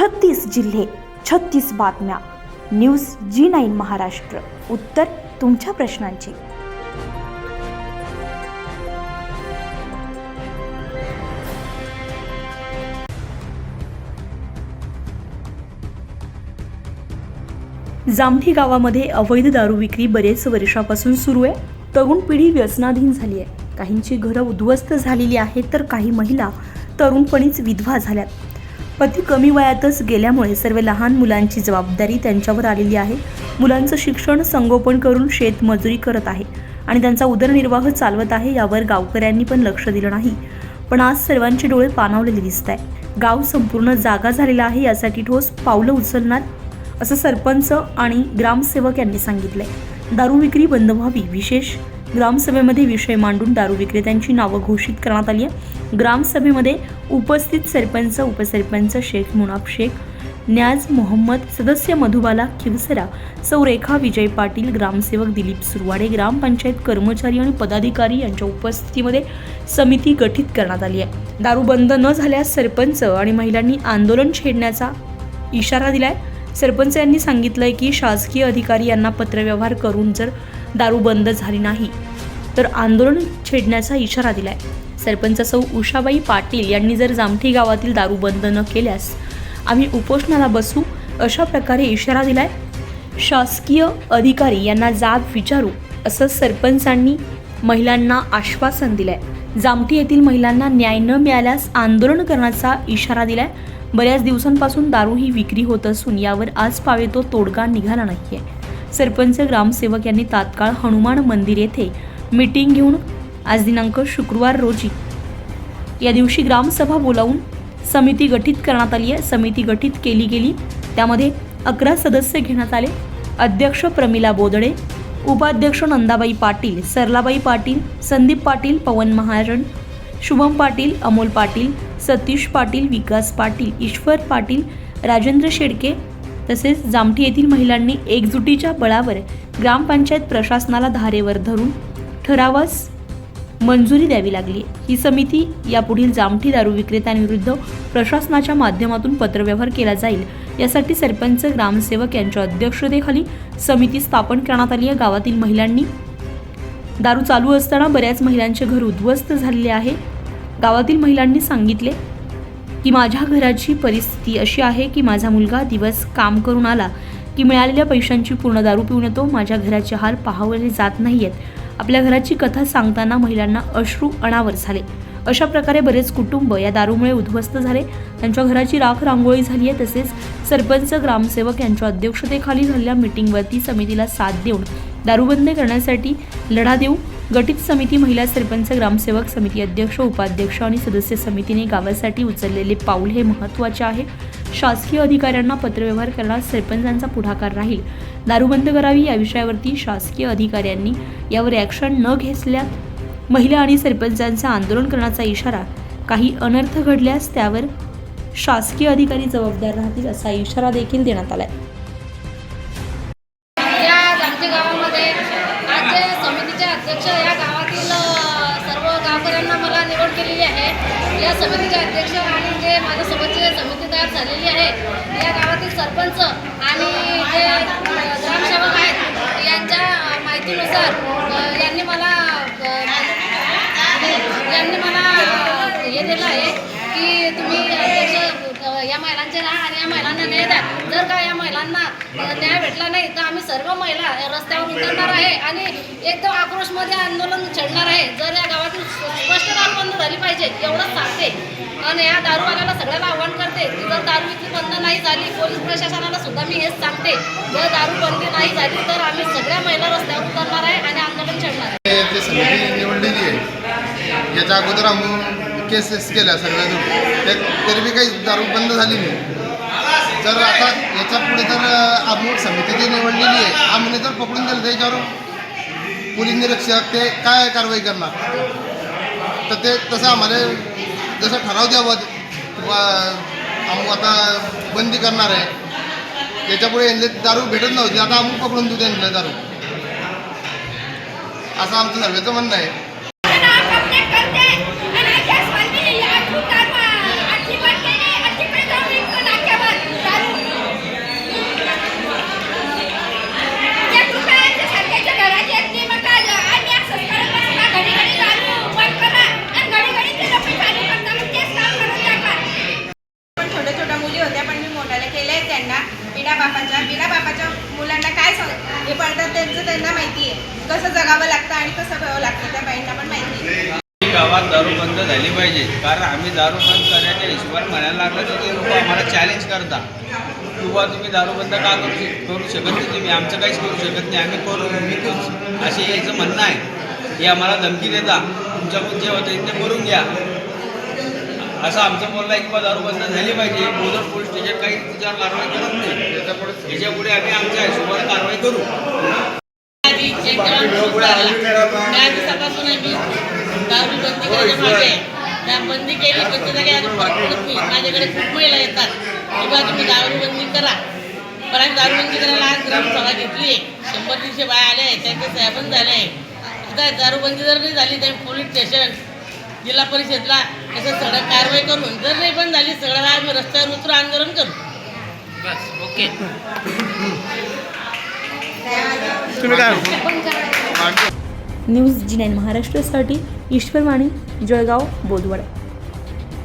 छत्तीस जिल्हे छत्तीस बातम्या. News G nine Maharashtra. उत्तर तुमच्या प्रश्नांची. जामठी गावामध्ये अवैध दारू विक्री बरेच वर्षापासून सुरू आहे. तरुण पिढी व्यसनाधीन झाली आहे. काहींची घरं उद्ध्वस्त झालेली आहेत तर काही महिला तरुणपणीच विधवा झाल्यात. पती कमी वयातच गेल्यामुळे सर्व लहान मुलांची जबाबदारी त्यांच्यावर आलेली आहे. मुलांचं शिक्षण संगोपन करून शेतमजुरी करत आहे आणि त्यांचा उदरनिर्वाह चालवत आहे यावर गावकऱ्यांनी पण लक्ष दिलं नाही. पण आज सर्वांचे डोळे पाणावलेले दिसत आहे गाव संपूर्ण जागा झालेला आहे यासाठी ठोस पावलं उचलणार असं सरपंच आणि ग्रामसेवक यांनी सांगितलंय. दारू विक्री बंद व्हावी विशेष ग्रामसभेमध्ये विषय मांडून दारू विक्रेत्यांची नावं घोषित करण्यात आली आहे ग्रामसभेमध्ये उपस्थित सरपंच उपसरपंच शेख मुनाफ शेख न्याज मोहम्मद सदस्य मधुबाला खिवसरा सौ रेखा विजय पाटील ग्रामसेवक दिलीप सुरवाडे ग्रामपंचायत कर्मचारी आणि पदाधिकारी यांच्या उपस्थितीमध्ये समिती गठीत करण्यात आली आहे. दारू बंद न झाल्यास सरपंच आणि महिलांनी आंदोलन छेडण्याचा इशारा दिलाय. सरपंच यांनी सांगितलंय की शासकीय अधिकारी यांना पत्रव्यवहार करून जर दारू बंद झाली नाही तर आंदोलन छेडण्याचा इशारा दिलाय. सरपंच सौ उषाबाई पाटील यांनी जर जामठी गावातील दारू बंद न केल्यास आम्ही उपोषणाला बसू अशा प्रकारे इशारा दिलाय. शासकीय अधिकारी यांना जाब विचारू असं सरपंचांनी महिलांना आश्वासन दिलंय. जामठी येथील महिलांना न्याय न मिळाल्यास आंदोलन करण्याचा इशारा दिलाय. बऱ्याच दिवसांपासून दारू ही विक्री होत असून यावर आज पावे तो तोडगा निघाला नाहीये. सरपंच ग्रामसेवक यांनी तात्काळ हनुमान मंदिर येथे मीटिंग घेऊन आज दिनांक शुक्रवार रोजी या दिवशी ग्रामसभा बोलावून समिती गठीत करण्यात आली आहे. समिती गठीत केली गेली. त्यामध्ये अकरा सदस्य घेण्यात आले. अध्यक्ष प्रमिला बोदडे उपाध्यक्ष नंदाबाई पाटील सरलाबाई पाटील संदीप पाटील पवन महाजन शुभम पाटील अमोल पाटील सतीश पाटील विकास पाटील ईश्वर पाटील राजेंद्र शेडके तसेच जामठी येथील महिलांनी एकजुटीच्या बळावर ग्रामपंचायत प्रशासनाला धारेवर धरून ठरावास मंजुरी द्यावी लागली. ही समिती यापुढील जामठी दारू विक्रेत्यांविरुद्ध प्रशासनाच्या माध्यमातून पत्रव्यवहार केला जाईल. यासाठी सरपंच ग्रामसेवक यांच्या अध्यक्षतेखाली समिती स्थापन करण्यात आली. आहे गावातील महिलांनी दारू चालू असताना बऱ्याच महिलांचे घर उद्ध्वस्त झालेले आहे. गावातील महिलांनी सांगितले की माझ्या घराची परिस्थिती अशी आहे की माझा मुलगा दिवस काम करून आला की मिळालेल्या पैशांची पूर्ण दारू पिऊन येतो. माझ्या घराचे हाल पाहावले जात नाही आहेत आपल्या घराची कथा सांगताना महिलांना अश्रू अनावर झाले. अशा प्रकारे बरेच कुटुंब या दारूमुळे उद्ध्वस्त झाले. त्यांच्या घराची राख रांगोळी झाली आहे. तसेच सरपंच ग्रामसेवक यांच्या अध्यक्षतेखाली झालेल्या मिटिंगवरती समितीला साथ देऊन दारूबंदी करण्यासाठी लढा देऊ गठीत समिती महिला सरपंच ग्रामसेवक समिती अध्यक्ष उपाध्यक्ष आणि सदस्य समितीने गावासाठी उचललेले पाऊल हे महत्त्वाचे आहे. शासकीय अधिकाऱ्यांना पत्रव्यवहार करण्यास सरपंचांचा पुढाकार राहील. दारूबंद करावी या विषयावरती शासकीय अधिकाऱ्यांनी यावर ॲक्शन न घेतल्या महिला आणि सरपंचांचं आंदोलन करण्याचा इशारा काही अनर्थ घडल्यास त्यावर शासकीय अधिकारी जबाबदार राहतील असा इशारा देखील देण्यात आलाय. आहे गावामध्ये आज अध्यक्ष या समितीचे अध्यक्ष आणि जे माझ्यासोबतची समिती तयार झालेली आहे या गावातील सरपंच आणि जे ग्रामसेवक आहेत यांच्या माहितीनुसार यांनी मला यांनी मला हे दिलं आहे की तुम्ही अध्यक्ष या महिलांचे राहा आणि या महिलांना द्या. जर का या न्याय भेटला नाही तर आम्ही सर्व महिला रस्त्यावर उतरणार आहे आणि एकदम आक्रोशमध्ये आंदोलन छेडणार आहे. जर या गावातील स्पष्ट दारू बंद झाली पाहिजे एवढंच सांगते. आणि या दारूवाल्याला सगळ्याला आव्हान करते की जर दारू विक्री बंद नाही झाली पोलीस प्रशासनाला सुद्धा मी हेच सांगते. जर दारू बंदी नाही झाली तर आम्ही सगळ्या महिला रस्त्यावर उतरणार आहे आणि आंदोलन छेडणार आहे. समिती निवडलेली आहे. याच्या अगोदर आम्ही केसेस केल्या सगळ्या ते तरी बी काही दारू बंद झाली नाही. जर आता याच्यापुढे जर आम्ही समिती जी निवडलेली आहे. आम्ही जर पकडून दिलं त्याच्यावर पोलीस निरीक्षक ते काय कारवाई करणार? तर ते तसं आम्हाला जसं ठराव द्यावं आम्ही आता बंदी करणार आहे. याच्यापुढे यांनी दारू भेटत नव्हती. आता आम्ही पकडून देऊ त्यांना दारू. असं आमचं सर्वेचं म्हणणं आहे. मुली होत्या पण मी मोठ्याला केल्या त्यांना. बिना बापाच्या बिना बापाच्या मुलांना काय सांग? हे पडतात त्यांचं त्यांना माहिती आहे. कसं जगावं लागतं आणि कसं भरावं लागतं त्या बाईंना पण माहिती आहे. गावात दारू बंद झाली पाहिजे. कारण आम्ही दारू बंद करण्याच्या हिशोबाने म्हणायला लागलं तर ते लोक आम्हाला चॅलेंज करता किंवा तुम्ही दारू बंद का करू करू शकत नाही तुम्ही? आमचं काहीच करू शकत नाही. आम्ही करू मी करू असे याचं म्हणणं आहे. हे आम्हाला धमकी देता. तुमच्याकडून जे होतं ते करून घ्या. असं आमचं बोलणं आहे किंवा दारू बंद झाली पाहिजे. बोलर पोलीस स्टेशन काही त्याच्यावर कारवाई करत नाही. याच्यापुढे आम्ही आमच्या हिशोबाने कारवाई करू. बंदी करायच्या मागे. आहे. त्या बंदी केली पण त्याचा काही आता फरक पडत नाही माझ्याकडे खूप महिला येतात. किंवा तुम्ही दारू बंदी करा. पण आम्ही दारू बंदी करायला आज ग्रामसभा घेतली आहे. शंभर तीनशे बाया आहेत. त्यांचे साहेब पण झाले दारूबंदी जर नाही झाली तर पोलीस स्टेशन जिल्हा परिषदला असं सगळं कारवाई करून जर नाही पण झाली सगळं आम्ही रस्त्यावर उतरू आंदोलन करू. बस ओके. न्यूज जी नाईन महाराष्ट्रासाठी ईश्वर माने जळगाव बोदवड